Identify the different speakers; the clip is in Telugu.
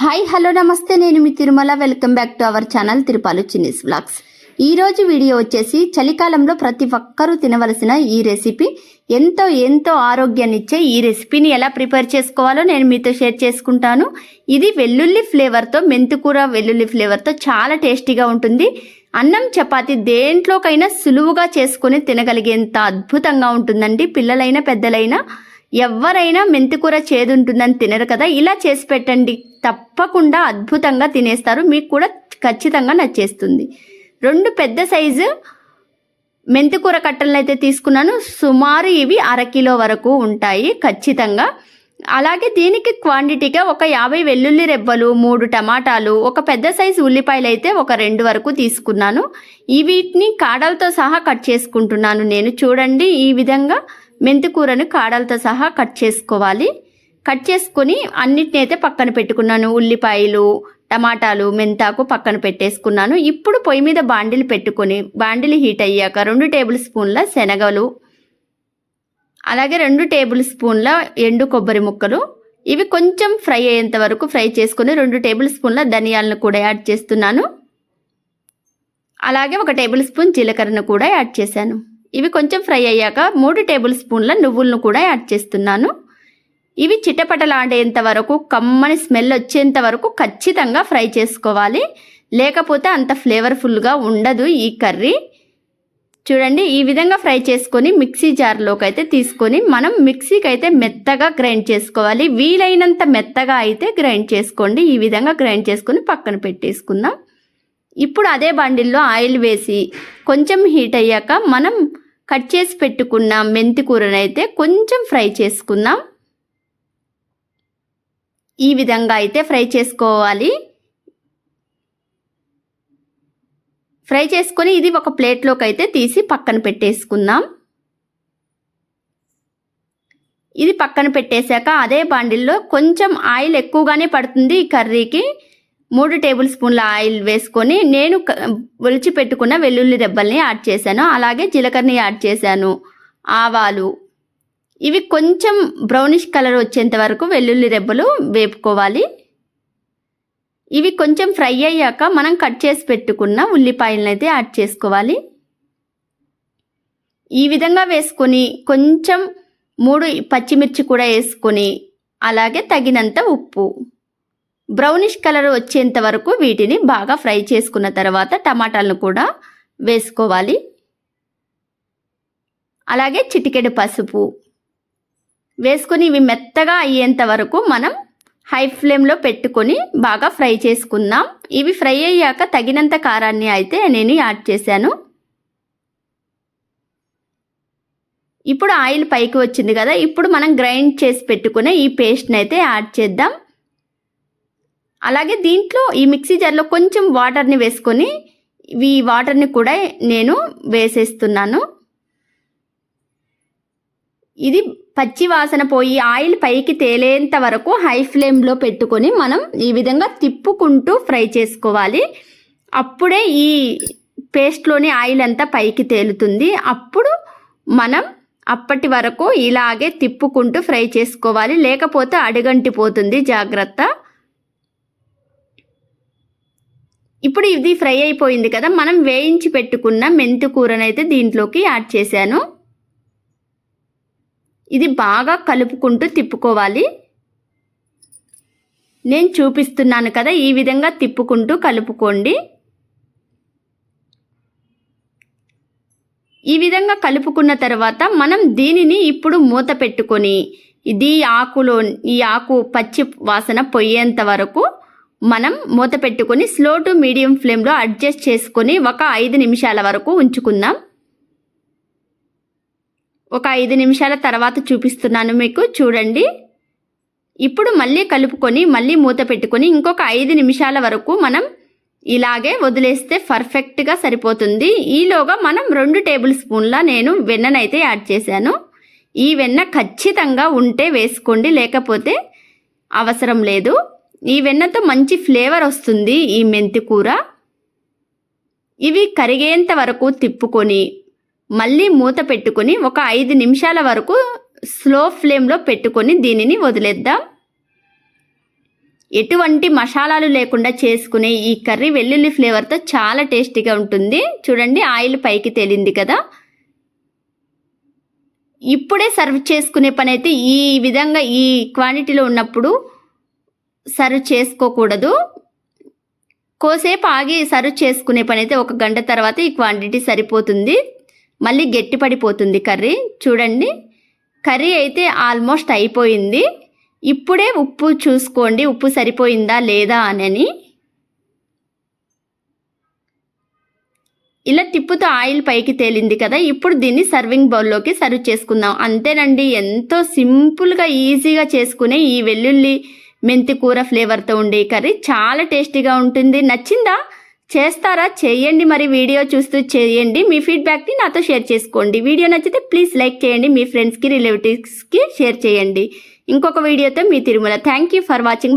Speaker 1: హాయ్ హలో నమస్తే. నేను మీ Tirumala. Welcome back to our channel Tirupalu Chinni's vlogs ఈరోజు వీడియో వచ్చేసి చలికాలంలో ప్రతి ఒక్కరూ తినవలసిన ఈ రెసిపీ ఎంతో ఎంతో ఆరోగ్యాన్ని ఇచ్చే ఈ రెసిపీని ఎలా ప్రిపేర్ చేసుకోవాలో నేను మీతో షేర్ చేసుకుంటాను. ఇది వెల్లుల్లి ఫ్లేవర్తో మెంతుకూర వెల్లుల్లి ఫ్లేవర్తో చాలా టేస్టీగా ఉంటుంది. అన్నం చపాతి దేంట్లోకైనా సులువుగా చేసుకొని తినగలిగేంత అద్భుతంగా ఉంటుందండి. పిల్లలైనా పెద్దలైనా. ఎవరైనా మెంతికూర చేదుంటుందని తినరు కదా ఇలా చేసి పెట్టండి. తప్పకుండా అద్భుతంగా తినేస్తారు మీకు కూడా ఖచ్చితంగా నచ్చేస్తుంది. రెండు పెద్ద సైజు మెంతికూర కట్టలను అయితే తీసుకున్నాను. సుమారు ఇవి అరకిలో వరకు ఉంటాయి ఖచ్చితంగా. అలాగే దీనికి క్వాంటిటీగా ఒక యాభై వెల్లుల్లి రెబ్బలు మూడు టమాటాలు ఒక పెద్ద సైజు ఉల్లిపాయలు అయితే ఒక రెండు వరకు తీసుకున్నాను. ఈ వీటిని కాడలతో సహా కట్ చేసుకుంటున్నాను నేను. చూడండి ఈ విధంగా మెంతికూరను కాడలతో సహా కట్ చేసుకోవాలి. కట్ చేసుకొని అన్నిటిని అయితే పక్కన పెట్టుకున్నాను. ఉల్లిపాయలు టమాటాలు మెంతాకు పక్కన పెట్టేసుకున్నాను. ఇప్పుడు పొయ్యి మీద బాండిలు పెట్టుకొని బాండిలు హీట్ అయ్యాక రెండు టేబుల్ స్పూన్ల శనగలు అలాగే రెండు టేబుల్ స్పూన్ల ఎండు కొబ్బరి ముక్కలు. ఇవి కొంచెం ఫ్రై అయ్యేంత వరకు ఫ్రై చేసుకుని రెండు టేబుల్ స్పూన్ల ధనియాలను కూడా యాడ్ చేస్తున్నాను. అలాగే ఒక టేబుల్ స్పూన్ జీలకర్రను కూడా యాడ్ చేశాను. ఇవి కొంచెం ఫ్రై అయ్యాక మూడు టేబుల్ స్పూన్ల నువ్వులను కూడా యాడ్ చేస్తున్నాను. ఇవి చిటపటలాడేంత వరకు కమ్మని స్మెల్ వచ్చేంత వరకు ఖచ్చితంగా ఫ్రై చేసుకోవాలి. లేకపోతే అంత ఫ్లేవర్ఫుల్గా ఉండదు ఈ కర్రీ. చూడండి ఈ విధంగా ఫ్రై చేసుకొని మిక్సీ జార్లోకి అయితే తీసుకొని మనం మిక్సీకి అయితే మెత్తగా గ్రైండ్ చేసుకోవాలి. వీలైనంత మెత్తగా అయితే గ్రైండ్ చేసుకోండి. ఈ విధంగా గ్రైండ్ చేసుకొని పక్కన పెట్టేసుకుందాం. ఇప్పుడు అదే బండిల్లో ఆయిల్ వేసి కొంచెం హీట్ అయ్యాక మనం కట్ చేసి పెట్టుకున్న మెంతి కూరనైతే కొంచెం ఫ్రై చేసుకుందాం. ఈ విధంగా అయితే ఫ్రై చేసుకోవాలి. ఫ్రై చేసుకొని ఇది ఒక ప్లేట్లోకి అయితే తీసి పక్కన పెట్టేసుకుందాం. ఇది పక్కన పెట్టేశాక అదే బాండిల్లో కొంచెం ఆయిల్ ఎక్కువగానే పడుతుంది ఈ కర్రీకి. మూడు టేబుల్ స్పూన్ల ఆయిల్ వేసుకొని నేను ఒలిచి పెట్టుకున్న వెల్లుల్లి రెబ్బల్ని యాడ్ చేశాను. అలాగే జీలకర్రని యాడ్ చేశాను. ఆవాలు. ఇవి కొంచెం బ్రౌనిష్ కలర్ వచ్చేంత వరకు వెల్లుల్లి రెబ్బలు వేపుకోవాలి. ఇవి కొంచెం ఫ్రై అయ్యాక మనం కట్ చేసి పెట్టుకున్న ఉల్లిపాయలను అయితే యాడ్ చేసుకోవాలి. ఈ విధంగా వేసుకొని కొంచెం మూడు పచ్చిమిర్చి కూడా వేసుకొని అలాగే తగినంత ఉప్పు. బ్రౌనిష్ కలర్ వచ్చేంత వరకు వీటిని బాగా ఫ్రై చేసుకున్న తర్వాత టమాటాలను కూడా వేసుకోవాలి. అలాగే చిటికెడు పసుపు వేసుకొని ఇవి మెత్తగా అయ్యేంత వరకు మనం హై ఫ్లేమ్లో పెట్టుకొని బాగా ఫ్రై చేసుకుందాం. ఇవి ఫ్రై అయ్యాక తగినంత కారాన్ని అయితే నేను యాడ్ చేశాను. ఇప్పుడు ఆయిల్ పైకి వచ్చింది కదా ఇప్పుడు మనం గ్రైండ్ చేసి పెట్టుకునే ఈ పేస్ట్ని అయితే యాడ్ చేద్దాం. అలాగే దీంట్లో ఈ మిక్సీ జార్లో కొంచెం వాటర్ని వేసుకొని ఈ వాటర్ని కూడా నేను వేసేస్తున్నాను. ఇది పచ్చి వాసన పోయి ఆయిల్ పైకి తేలేంత వరకు హై ఫ్లేమ్లో పెట్టుకొని మనం ఈ విధంగా తిప్పుకుంటూ ఫ్రై చేసుకోవాలి. అప్పుడే ఈ పేస్ట్లోని ఆయిల్ అంతా పైకి తేలుతుంది. అప్పుడు మనం అప్పటి వరకు ఇలాగే తిప్పుకుంటూ ఫ్రై చేసుకోవాలి. లేకపోతే అడుగంటిపోతుంది జాగ్రత్త. ఇప్పుడు ఇది ఫ్రై అయిపోయింది కదా మనం వేయించి పెట్టుకున్న మెంతు కూరనైతే దీంట్లోకి యాడ్ చేశాను. ఇది బాగా కలుపుకుంటూ తిప్పుకోవాలి. నేను చూపిస్తున్నాను కదా ఈ విధంగా తిప్పుకుంటూ కలుపుకోండి. ఈ విధంగా కలుపుకున్న తర్వాత మనం దీనిని ఇప్పుడు మూత పెట్టుకొని ఇది ఆకులో ఈ ఆకు పచ్చి వాసన పొయ్యేంత వరకు మనం మూత పెట్టుకొని స్లో టు మీడియం ఫ్లేమ్లో అడ్జస్ట్ చేసుకొని ఒక ఐదు నిమిషాల వరకు ఉంచుకుందాం. ఒక ఐదు నిమిషాల తర్వాత చూపిస్తున్నాను మీకు చూడండి. ఇప్పుడు మళ్ళీ కలుపుకొని మళ్ళీ మూత పెట్టుకొని ఇంకొక ఐదు నిమిషాల వరకు మనం ఇలాగే వదిలేస్తే పర్ఫెక్ట్గా సరిపోతుంది. ఈలోగా మనం రెండు టేబుల్ స్పూన్ల నేను వెన్ననైతే యాడ్ చేశాను. ఈ వెన్న ఖచ్చితంగా ఉంటే వేసుకోండి లేకపోతే అవసరం లేదు. ఈ వెన్నతో మంచి ఫ్లేవర్ వస్తుంది ఈ మెంతి కూర. ఇవి కరిగేంత వరకు తిప్పుకొని మళ్ళీ మూత పెట్టుకొని ఒక ఐదు నిమిషాల వరకు స్లో ఫ్లేమ్లో పెట్టుకొని దీనిని వదిలేద్దాం. ఎటువంటి మసాలాలు లేకుండా చేసుకునే ఈ కర్రీ వెల్లుల్లి ఫ్లేవర్తో చాలా టేస్టీగా ఉంటుంది. చూడండి ఆయిల్ పైకి తేలింది కదా. ఇప్పుడే సర్వ్ చేసుకునే పని అయితే ఈ విధంగా ఈ క్వాంటిటీలో ఉన్నప్పుడు సర్వ్ చేసుకోకూడదు. కోసేపు ఆగి సర్వ్ చేసుకునే పని అయితే ఒక గంట తర్వాత ఈ క్వాంటిటీ సరిపోతుంది. మళ్ళీ గట్టి పడిపోతుంది కర్రీ. చూడండి. కర్రీ అయితే ఆల్మోస్ట్ అయిపోయింది. ఇప్పుడే ఉప్పు చూసుకోండి. ఉప్పు సరిపోయిందా లేదా అని ఇలా తిప్పుతో ఆయిల్ పైకి తేలింది కదా. ఇప్పుడు దీన్ని సర్వింగ్ బౌల్లోకి సర్వ్ చేసుకుందాం. అంతేనండి. ఎంతో సింపుల్గా ఈజీగా చేసుకునే ఈ వెల్లుల్లి మెంతి కూర ఫ్లేవర్తో ఉండే కర్రీ చాలా టేస్టీగా ఉంటుంది. నచ్చిందా? చేస్తారా? చేయండి. మరి వీడియో చూస్తూ చేయండి. మీ ఫీడ్బ్యాక్ని నాతో షేర్ చేసుకోండి. వీడియో నచ్చితే ప్లీజ్ లైక్ చేయండి. మీ ఫ్రెండ్స్కి రిలేటివ్స్కి షేర్ చేయండి. ఇంకొక వీడియోతో మీ Tirumala. Thank you for watching.